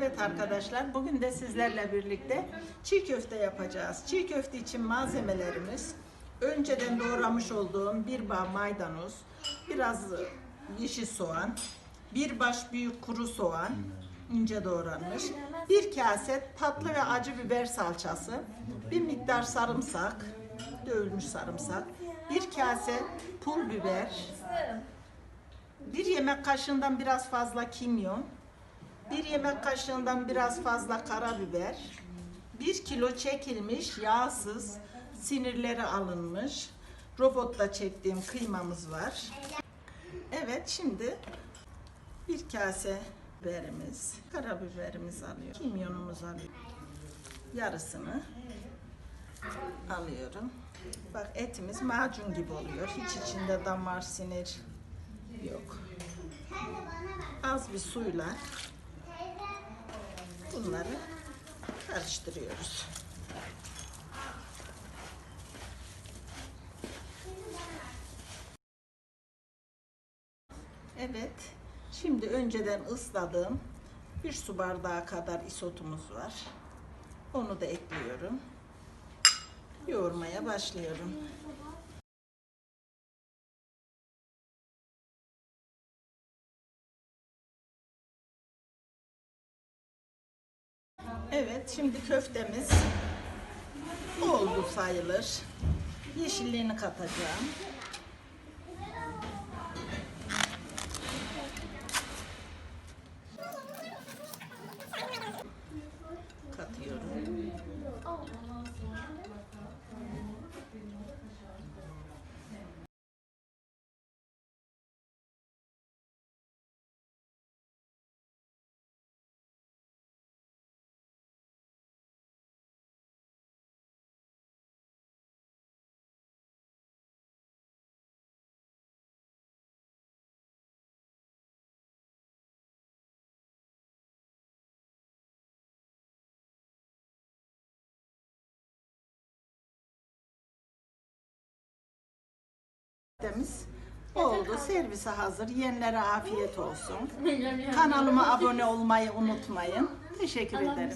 Evet arkadaşlar bugün de sizlerle birlikte çiğ köfte yapacağız. Çiğ köfte için malzemelerimiz önceden doğramış olduğum bir bağ maydanoz, biraz yeşil soğan, bir baş büyük kuru soğan ince doğranmış, bir kase tatlı ve acı biber salçası, bir miktar sarımsak, dövülmüş sarımsak, bir kase pul biber, bir yemek kaşığından biraz fazla kimyon, bir yemek kaşığından biraz fazla karabiber, bir kilo çekilmiş yağsız, sinirleri alınmış, robotta çektiğim kıymamız var. Evet şimdi bir kase biberimiz, karabiberimiz alıyor, kimyonumuz alıyor. Yarısını alıyorum. Bak etimiz macun gibi oluyor. Hiç içinde damar, sinir yok. Az bir suyla bunları karıştırıyoruz. Evet. Şimdi önceden ısladığım bir su bardağı kadar isotumuz var. Onu da ekliyorum. Yoğurmaya başlıyorum. Evet, şimdi köftemiz oldu sayılır. Yeşilliğini katacağım. Köftemiz oldu. Servise hazır. Yiyenlere afiyet olsun. Kanalıma abone olmayı unutmayın. Teşekkür ederim.